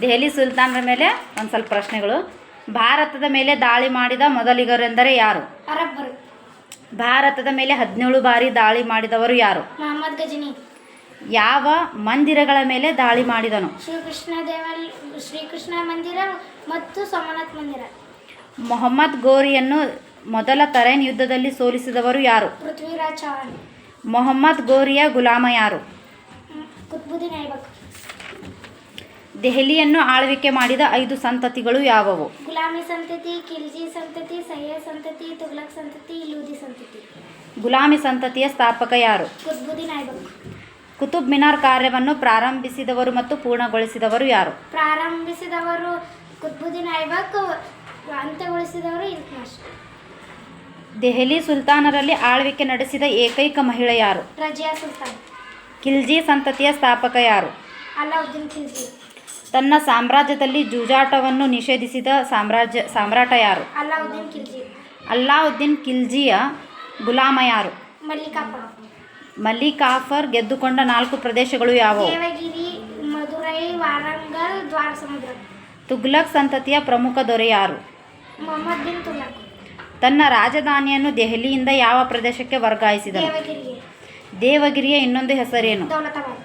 ದೆಹಲಿ ಸುಲ್ತಾನರ ಮೇಲೆ ಒಂದು ಸ್ವಲ್ಪ ಪ್ರಶ್ನೆಗಳು. ಭಾರತದ ಮೇಲೆ ದಾಳಿ ಮಾಡಿದ ಮೊದಲಿಗರೆಂದರೆ ಯಾರು? ಅರಬ್ಬರು. ಭಾರತದ ಮೇಲೆ ಹದಿನೇಳು ಬಾರಿ ದಾಳಿ ಮಾಡಿದವರು ಯಾರು? ಮೊಹಮ್ಮದ್ ಗಜನಿ. ಯಾವ ಮಂದಿರಗಳ ಮೇಲೆ ದಾಳಿ ಮಾಡಿದನು? ಶ್ರೀಕೃಷ್ಣ ದೇವಲ್ ಶ್ರೀಕೃಷ್ಣ ಮಂದಿರ ಮತ್ತು ಸೋಮನಾಥ್ ಮಂದಿರ. ಮೊಹಮ್ಮದ್ ಗೋರಿಯನ್ನು ಮೊದಲ ತರೈನ್ ಯುದ್ಧದಲ್ಲಿ ಸೋಲಿಸಿದವರು ಯಾರು? ಪೃಥ್ವಿರಾಜ್ ಚೌಹಾಣ್. ಮೊಹಮ್ಮದ್ ಗೋರಿಯ ಗುಲಾಮ ಯಾರು? ಕುತ್ಬುದ್ದೀನ್ ಐಬಕ್ ದೆಹಲಿಯನ್ನು ಆಳ್ವಿಕೆ ಮಾಡಿದ ಐದು ಸಂತತಿಗಳು ಯಾವುವು? ಗುಲಾಮಿ ಸಂತತಿ ಖಿಲ್ಜಿ ಸಂತತಿ ಸಯ್ಯದ್ ಸಂತತಿ ತುಗ್ಲಕ್ ಸಂತತಿ ಲೂದಿ ಸಂತತಿ. ಗುಲಾಮಿ ಸಂತತಿಯ ಸ್ಥಾಪಕ ಯಾರು? ಕುತ್ಬುದ್ದೀನ್ ಐಬಕ್ ಕುತುಬ್ ಮಿನಾರ್ ಕಾರ್ಯವನ್ನು ಪ್ರಾರಂಭಿಸಿದವರು ಮತ್ತು ಪೂರ್ಣಗೊಳಿಸಿದವರು ಯಾರು? ಪ್ರಾರಂಭಿಸಿದವರು ಕುತ್ಬುದ್ದೀನ್ ಐಬಕ್ ಅಂತ್ಯಗೊಳಿಸಿದವರು ಇಲ್ತ್ಮಶ್ ದೆಹಲಿ ಸುಲ್ತಾನರಲ್ಲಿ ಆಳ್ವಿಕೆ ನಡೆಸಿದ ಏಕೈಕ ಮಹಿಳೆ ಯಾರು? ರಜಿಯಾ ಸುಲ್ತಾನ್. ಖಿಲ್ಜಿ ಸಂತತಿಯ ಸ್ಥಾಪಕ ಯಾರು? ಅಲಾವುದ್ದೀನ್ ಖಿಲ್ಜಿ ತನ್ನ ಸಾಮ್ರಾಜ್ಯದಲ್ಲಿ ಜೂಜಾಟವನ್ನು ನಿಷೇಧಿಸಿದ ಸಾಮ್ರಾಜ್ಯ ಸಾಮ್ರಾಟ ಯಾರು? ಅಲ್ಲಾವುದ್ದೀನ್ ಖಿಲ್ಜಿ. ಅಲ್ಲಾವುದ್ದೀನ್ ಖಿಲ್ಜಿಯ ಗುಲಾಮ ಯಾರು? ಮಲ್ಲಿಕಾಫರ್ ಮಲ್ಲಿಕಾಫರ್ ಗೆದ್ದುಕೊಂಡ ನಾಲ್ಕು ಪ್ರದೇಶಗಳು ಯಾವುವು? ದೇವಗಿರಿ ಮಧುರೈ ವಾರಂಗಲ್ ದ್ವಾರ ಸಮುದ್ರ ತುಗ್ಲಕ್ ಸಂತತಿಯ ಪ್ರಮುಖ ದೊರೆ ಯಾರು? ಮೊಹಮ್ಮದ್ ಬಿನ್ ತುಲಕ್ ತನ್ನ ರಾಜಧಾನಿಯನ್ನು ದೆಹಲಿಯಿಂದ ಯಾವ ಪ್ರದೇಶಕ್ಕೆ ವರ್ಗಾಯಿಸಿದರು ದೇವಗಿರಿಯ ಇನ್ನೊಂದು ಹೆಸರೇನು? ದೌಲತಾಬಾದ್.